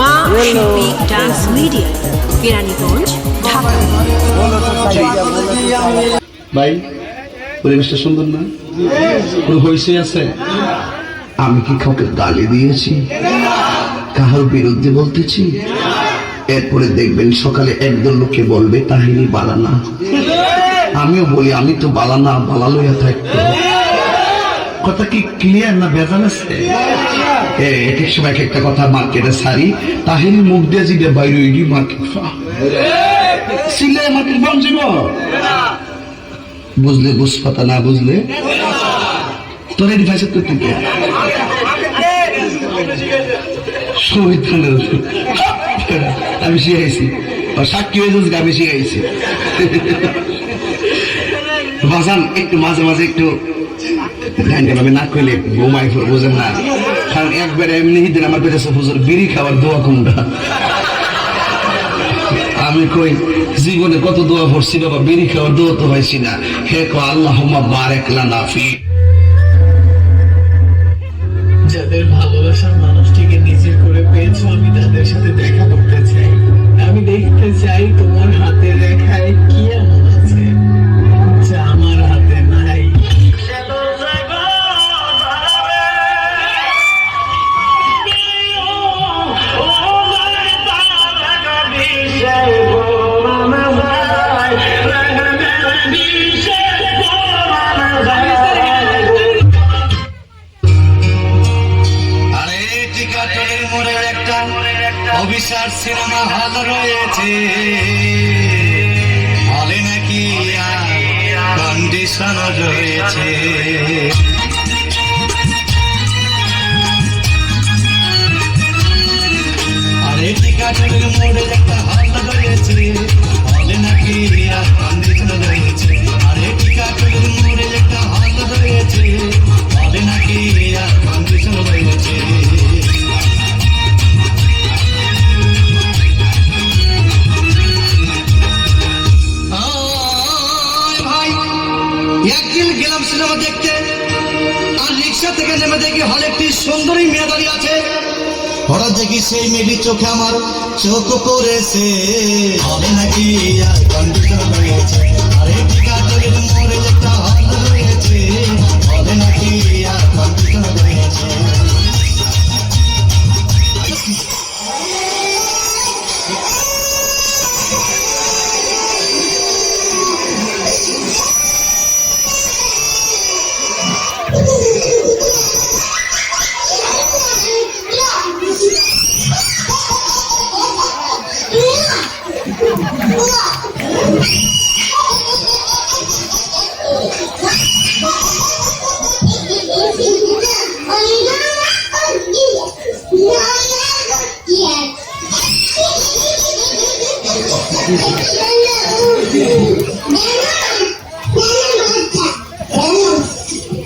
মা শিল্পী dance media, Keraniganj, Dhaka. ভাই, পরিবেশটা সুন্দর না? আছে? আমি কি কাউকে গালি দিয়েছি? কাহার বিরুদ্ধে বলতেছি? এরপরে দেখবেন সকালে একদল লোকে বলবে তাহিনী বালানা আমিও বলি, আমি তো বালানা বালা লইয়া থাকতো কথা কি ক্লিয়ার না বেজান আছে? এক এক সময় এক একটা কথা মার্কেটে সারি তাহিনী মুখ দিয়ে জিগে বাইরে ইডি মার্কেট সিলে মার্কেট বন্ধ বুঝলে বুঝ কথা, না বুঝলে? তোর এই ভাষা তো তুই? সংবিধানের আমি শিখাইছি। সাক্ষী হয়ে যাচ্ছে, আমি শিখাইছি। বাজান, একটু মাঝে মাঝে একটু ভাবে না করলে ঘুমাই বোঝেন না? কারণ একবার এমনি দিন আমার পেটে হুজুর, বিড়ি খাওয়ার দোয়া কোনটা আমি কই, জীবনে কত দোয়া পড়ছি বাবা, বিড়ি খাওয়ার দোয়া তো হয়েছি না। হে কো আল্লাহ বারেক লানা ফি। হলে নাকি কন্ডিশন রয়েছে? আরে টিকাটলের মোড়ে একটা হাত রয়েছে রিক্সা থেকে নেমে দেখি হলে একটি সুন্দরী মেয়ে দাঁড়িয়ে আছে। হঠাৎ দেখি সেই মেয়েটি চোখে আমার চোখ পড়েছে। হলে নাকি আর কন্ডিশন রয়েছে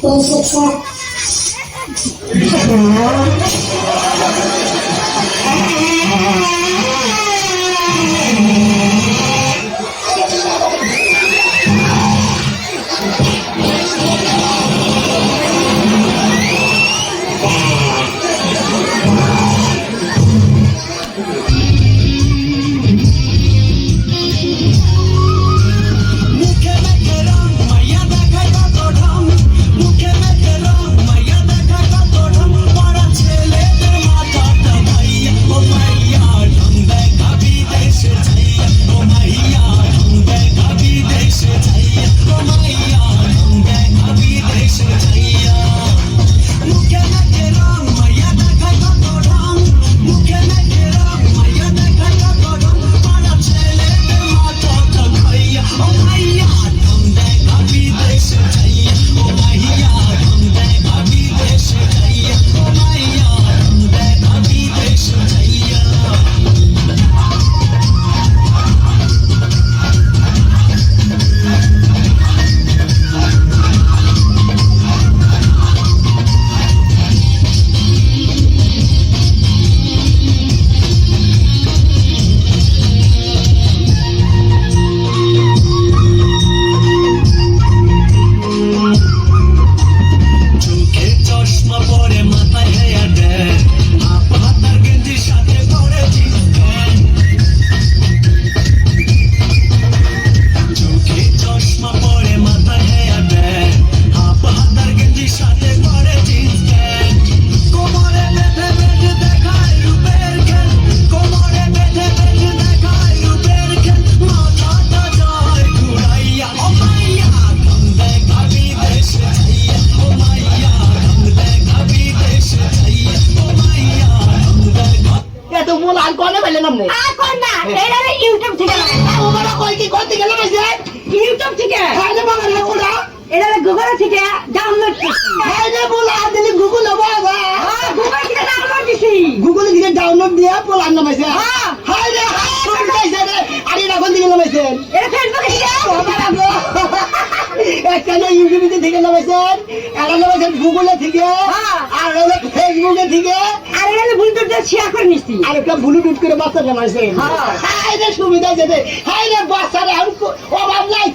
Pusok sa... Ah. চশমা পরে মাথায় হেয়ার ব্যান্ড হাফ হাতার গেঞ্জির সাথে পরে জিন্স প্যান্ট কোমরে বেঁধে বেঁধে দেখায় রূপের খেল। কোমরে বেঁধে বেঁধে দেখায় রূপের খেল। মাথাটা যায় ঘুরাইয়া ও মাইয়া ধম দেখাবি দেশে যাইয়া ও মাইয়া ধম দেখাবি দেশে যাইয়া ও মাইয়া ধম দেখা এত মূল আর কোনে পেলেন আপনি আর কোন না এইটা ইউটিউব থেকে না ওরা কই কি করতে গেল না ইউটিউব থেকে। রে বাবা রে ওরা এটা গুগল থেকে ডাউনলোড করছি। মোল আর দিলি গুগল বাবা হ্যাঁ গুগল থেকে ডাউনলোড দিছি। গুগল থেকে ডাউনলোড দিয়ে পোল আর নামাইছে। হ্যাঁ। হাই রে হাই রে। আরে রাখুন দিকে নামাইছে। এটা ফেসবুকে থেকে একটা ইউটিউবে থেকে নামাইছেন একটা নামাইছেন গুগলে থেকে। হ্যাঁ। আর হলো ফেসবুকে থেকে আর এটা ব্লুটুথ দিয়ে শেয়ার করে নিছি। আর একটা ব্লুটুথ করে বাচ্চা নামাইছেন হ্যাঁ। হাই রে সুবিধা যেতে হাই রে বাচ্চারে অভাব নাই।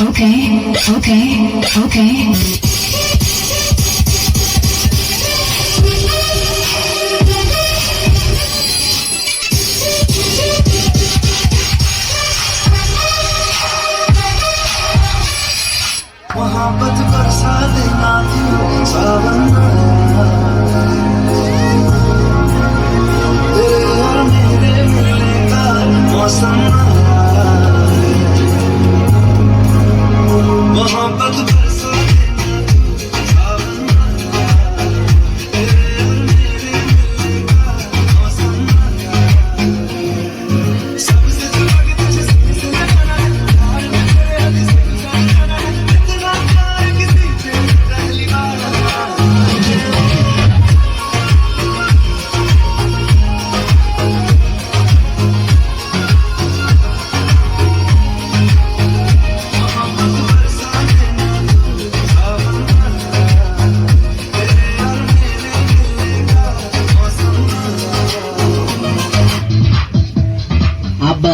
Okay, okay, okay.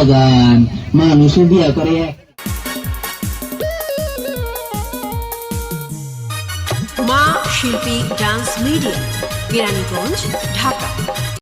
আব্বা মানুষে বিয়া করে। মা শিল্পী ডান্স মিডিয়া কেরানীগঞ্জ ঢাকা।